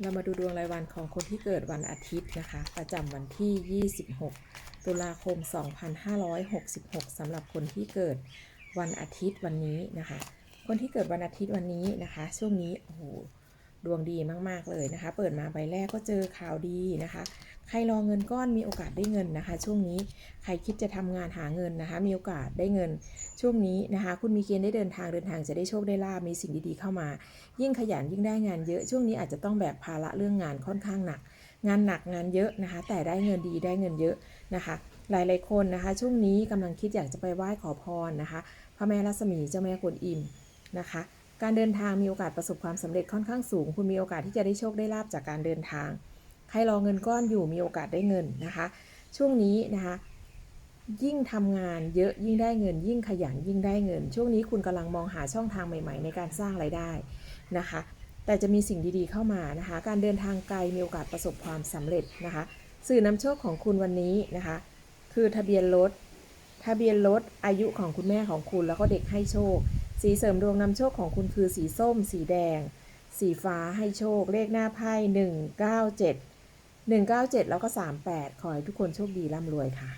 เรามาดูดวงรายวันของคนที่เกิดวันอาทิตย์นะคะ ประจำวันที่ 26 ตุลาคม 2566สำหรับคนที่เกิดวันอาทิตย์วันนี้นะคะ คนที่เกิดวันอาทิตย์วันนี้นะคะ ช่วงนี้โอ้โห ดวงดีมากๆเลยนะคะ เปิดมาใบแรกก็เจอข่าวดีนะคะ ใครรอเงินก้อนมีโอกาสได้เงินนะคะ ช่วงนี้ใครคิดจะทำงานหาเงินนะคะ มีโอกาสได้เงิน ช่วงนี้นะคะ คุณมีเกณฑ์ได้เดินทางเดินทางจะได้โชคได้ลาบมีสิ่งดีๆเข้ามา ยิ่งขยันยิ่งได้งานเยอะช่วงนี้อาจจะต้องแบกภาระเรื่องงานค่อนข้างหนัก งานหนักงานเยอะนะคะ แต่ได้เงินดีได้เงินเยอะนะคะ หลายๆคนนะคะ ช่วงนี้กำลังคิดอยากจะไปไหว้ขอพรนะคะพระแม่รัศมีเจ้าแม่กวนอิมนะคะ การเดินทางมีโอกาสประสบความสำเร็จค่อนข้างสูง คุณมีโอกาสที่จะได้โชคได้ลาบจากการเดินทาง ใครรอเงินก้อนอยู่มีโอกาสได้เงินนะคะ ช่วงนี้นะคะยิ่งทำงานเยอะยิ่งได้เงิน ยิ่งขยันยิ่งได้เงิน ช่วงนี้คุณกำลังมองหาช่องทางใหม่ ๆ ในการสร้างไรายได้นะคะ แต่จะมีสิ่งดีๆเข้ามานะคะ การเดินทางไกลมีโอกาสประสบความสำเร็จนะคะ สื่อนำโชคของคุณวันนี้นะคะ คือทะเบียนรถทะเบียนรถอายุของคุณแม่ของคุณแล้วก็เด็กให้โชค สีเสริมดวงนำโชคของคุณคือสีส้ม สีแดง สีฟ้าให้โชค เลขหน้าไพ่197 197 แล้วก็ 38 ขอให้ทุกคนโชคดีร่ำรวยค่ะ